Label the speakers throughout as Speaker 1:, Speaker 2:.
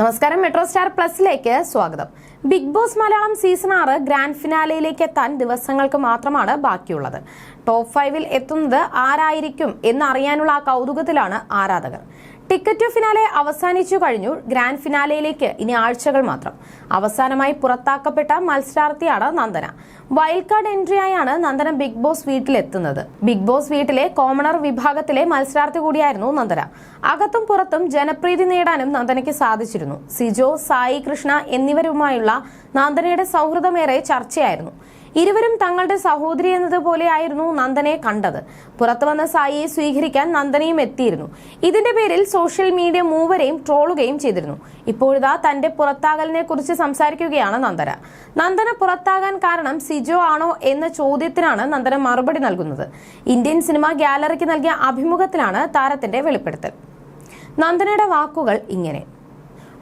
Speaker 1: നമസ്കാരം metro star പ്ലസിലേക്ക് സ്വാഗതം. ബിഗ് ബോസ് മലയാളം സീസൺ ആറ് ഗ്രാൻഡ് ഫിനാലയിലേക്ക് എത്താൻ ദിവസങ്ങൾക്ക് മാത്രമാണ് ബാക്കിയുള്ളത്. ടോപ്പ് ഫൈവിൽ എത്തുന്നത് ആരായിരിക്കും എന്നറിയാനുള്ള ആ കൗതുകത്തിലാണ് ആരാധകർ. ടിക്കറ്റ് ഫിനാലെ അവസാനിച്ചു കഴിഞ്ഞു. ഗ്രാൻഡ് ഫിനാലയിലേക്ക് ഇനി ആഴ്ചകൾ മാത്രം. അവസാനമായി പുറത്താക്കപ്പെട്ട മത്സരാർത്ഥിയാണ് നന്ദന. വൈൽഡ് കാർഡ് എൻട്രിയായാണ് നന്ദന ബിഗ് ബോസ് വീട്ടിലെത്തുന്നത്. ബിഗ് ബോസ് വീട്ടിലെ കോമണർ വിഭാഗത്തിലെ മത്സരാർത്ഥി കൂടിയായിരുന്നു നന്ദന. അകത്തും പുറത്തും ജനപ്രീതി നേടാനും നന്ദനയ്ക്ക് സാധിച്ചിരുന്നു. സിജോ സായി കൃഷ്ണ എന്നിവരുമായുള്ള നന്ദനയുടെ സൗഹൃദമേറെ ചർച്ചയായിരുന്നു. ഇരുവരും തങ്ങളുടെ സഹോദരി എന്നതുപോലെയായിരുന്നു നന്ദനെ കണ്ടത്. പുറത്തു വന്ന സായിയെ സ്വീകരിക്കാൻ നന്ദനയും എത്തിയിരുന്നു. ഇതിന്റെ പേരിൽ സോഷ്യൽ മീഡിയ മൂവരെയും ട്രോളുകയും ചെയ്തിരുന്നു. ഇപ്പോഴിതാ തന്റെ പുറത്താകലിനെ കുറിച്ച് സംസാരിക്കുകയാണ് നന്ദന. നന്ദന പുറത്താകാൻ കാരണം സിജോ ആണോ എന്ന ചോദ്യത്തിനാണ് നന്ദന മറുപടി നൽകുന്നത്. ഇന്ത്യൻ സിനിമ ഗാലറിക്ക് നൽകിയ അഭിമുഖത്തിലാണ് താരത്തിന്റെ വെളിപ്പെടുത്തൽ. നന്ദനയുടെ വാക്കുകൾ ഇങ്ങനെ.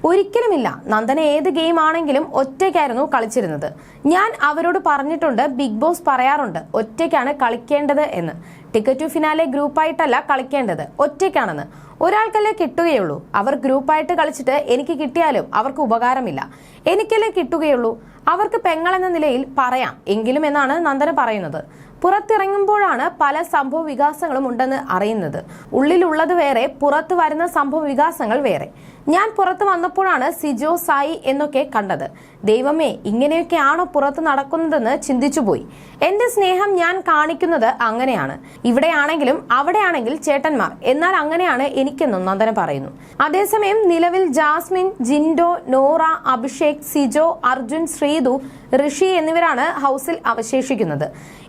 Speaker 1: ഒരിക്കലുമില്ല. നന്ദന ഏത് ഗെയിം ആണെങ്കിലും ഒറ്റയ്ക്കായിരുന്നു കളിച്ചിരുന്നത്. ഞാൻ അവരോട് പറഞ്ഞിട്ടുണ്ട് ബിഗ് ബോസ് പറയാറുണ്ട് ഒറ്റയ്ക്കാണ് കളിക്കേണ്ടത് എന്ന്. ടിക്കറ്റ് ടു ഫിനാലെ ഗ്രൂപ്പായിട്ടല്ല കളിക്കേണ്ടത്. ഒറ്റയ്ക്കാണെന്ന്. ഒരാൾക്കല്ലേ കിട്ടുകയുള്ളൂ. അവർ ഗ്രൂപ്പായിട്ട് കളിച്ചിട്ട് എനിക്ക് കിട്ടിയാലും അവർക്ക് ഉപകാരമില്ല. എനിക്കല്ലേ കിട്ടുകയുള്ളൂ. അവർക്ക് പെങ്ങളെന്ന നിലയിൽ പറയാം. എങ്കിലും എന്നാണ് നന്ദന പറയുന്നത്. പുറത്തിറങ്ങുമ്പോഴാണ് പല സംഭവ വികാസങ്ങളും ഉണ്ടെന്ന് അറിയുന്നത്. ഉള്ളിലുള്ളത് വേറെ പുറത്തു വരുന്ന സംഭവ വികാസങ്ങൾ വേറെ. ഞാൻ പുറത്ത് വന്നപ്പോഴാണ് സിജോ സായി എന്നൊക്കെ കണ്ടത്. ദൈവമേ ഇങ്ങനെയൊക്കെയാണോ പുറത്ത് നടക്കുന്നതെന്ന് ചിന്തിച്ചുപോയി. എന്റെ സ്നേഹം ഞാൻ കാണിക്കുന്നത് അങ്ങനെയാണ്. ഇവിടെയാണെങ്കിലും അവിടെയാണെങ്കിൽ ചേട്ടന്മാർ. എന്നാൽ അങ്ങനെയാണ് എനിക്കെന്നും നന്ദന പറയുന്നു. അതേസമയം നിലവിൽ ജാസ്മിൻ ജിൻഡോ നോറ അഭിഷേക് സിജോ അർജുൻ ശ്രീതു ഋഷി എന്നിവരാണ് ഹൗസിൽ അവശേഷിക്കുന്നത്.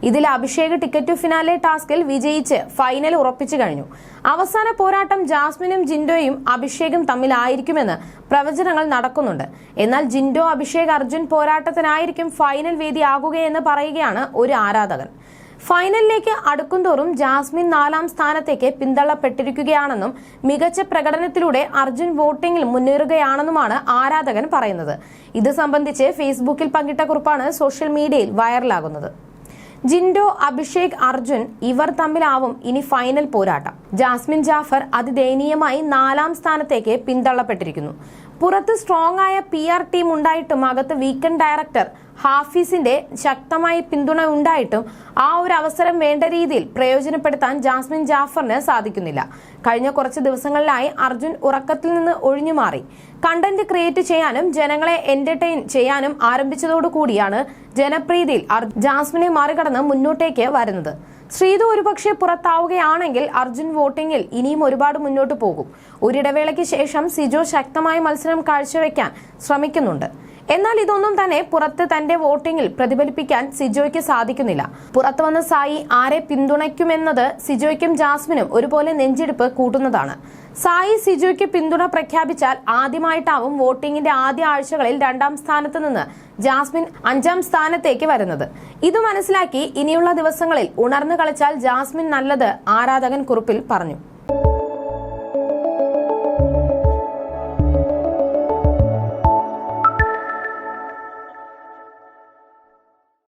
Speaker 1: ഇതിൽ അഭിഷേക് ടിക്കറ്റ് ഫിനാലെ ടാസ്കിൽ വിജയിച്ച് ഫൈനൽ ഉറപ്പിച്ചു കഴിഞ്ഞു. അവസാന പോരാട്ടം ജാസ്മിനും ജിൻഡോയും അഭിഷേകും തമ്മിലായിരിക്കുമെന്ന് പ്രവചനങ്ങൾ നടക്കുന്നുണ്ട്. എന്നാൽ ജിൻഡോ അഭിഷേക് അർജുൻ പോരാട്ടത്തിനായിരിക്കും ഫൈനൽ വേദിയാകുകയെന്ന് പറയുകയാണ് ഒരു ആരാധകൻ. ഫൈനലിലേക്ക് അടുക്കുംതോറും ജാസ്മിൻ നാലാം സ്ഥാനത്തേക്ക് പിന്തള്ളപ്പെട്ടിരിക്കുകയാണെന്നും മികച്ച പ്രകടനത്തിലൂടെ അർജുൻ വോട്ടിംഗിൽ മുന്നേറുകയാണെന്നുമാണ് ആരാധകൻ പറയുന്നത്. ഇത് സംബന്ധിച്ച് ഫേസ്ബുക്കിൽ പങ്കിട്ട കുറിപ്പാണ് സോഷ്യൽ മീഡിയയിൽ വൈറലാകുന്നത്. ജിൻഡോ അഭിഷേക് അർജുൻ ഇവർ തമ്മിലാവും ഇനി ഫൈനൽ പോരാട്ടം. ജാസ്മിൻ ജാഫർ അതിദയനീയമായി നാലാം സ്ഥാനത്തേക്ക് പിന്തള്ളപ്പെട്ടിരിക്കുന്നു. പുറത്ത് സ്ട്രോങ് ആയ പി ആർ ടീം ഉണ്ടായിട്ടും അകത്ത് വീക്കെൻഡ് ഡയറക്ടർ ഹാഫീസിന്റെ ശക്തമായ പിന്തുണ ഉണ്ടായിട്ടും ആ ഒരു അവസരം വേണ്ട രീതിയിൽ പ്രയോജനപ്പെടുത്താൻ ജാസ്മിൻ ജാഫറിന് സാധിക്കുന്നില്ല. കഴിഞ്ഞ കുറച്ച് ദിവസങ്ങളിലായി അർജുൻ ഉറക്കത്തിൽ നിന്ന് ഒഴിഞ്ഞുമാറി കണ്ടന്റ് ക്രിയേറ്റ് ചെയ്യാനും ജനങ്ങളെ എന്റർടൈൻ ചെയ്യാനും ആരംഭിച്ചതോടുകൂടിയാണ് ജനപ്രീതിയിൽ ജാസ്മിനെ മറികടന്ന് മുന്നോട്ടേക്ക് വരുന്നത്. ശ്രീതു ഒരുപക്ഷെ പുറത്താവുകയാണെങ്കിൽ അർജുൻ വോട്ടിംഗിൽ ഇനിയും ഒരുപാട് മുന്നോട്ട് പോകും. ഒരിടവേളയ്ക്ക് ശേഷം സിജോ ശക്തമായ മത്സരം കാഴ്ചവെക്കാൻ ശ്രമിക്കുന്നുണ്ട്. എന്നാൽ ഇതൊന്നും തന്നെ പുറത്ത് തന്റെ വോട്ടിംഗിൽ പ്രതിഫലിപ്പിക്കാൻ സിജോയ്ക്ക് സാധിക്കുന്നില്ല. പുറത്തു വന്ന സായി ആരെ പിന്തുണയ്ക്കുമെന്നത് സിജോയ്ക്കും ജാസ്മിനും ഒരുപോലെ നെഞ്ചിടിപ്പ് കൂട്ടുന്നതാണ്. സായി സിജോയ്ക്ക് പിന്തുണ പ്രഖ്യാപിച്ചാൽ ആദ്യമായിട്ടാവും വോട്ടിംഗിന്റെ ആദ്യ ആഴ്ചകളിൽ രണ്ടാം സ്ഥാനത്ത് നിന്ന് ജാസ്മിൻ അഞ്ചാം സ്ഥാനത്തേക്ക് വരുന്നത്. ഇത് മനസ്സിലാക്കി ഇനിയുള്ള ദിവസങ്ങളിൽ ഉണർന്നു കളിച്ചാൽ ജാസ്മിൻ നല്ലത് ആരാധകൻ കുറിപ്പിൽ പറഞ്ഞു.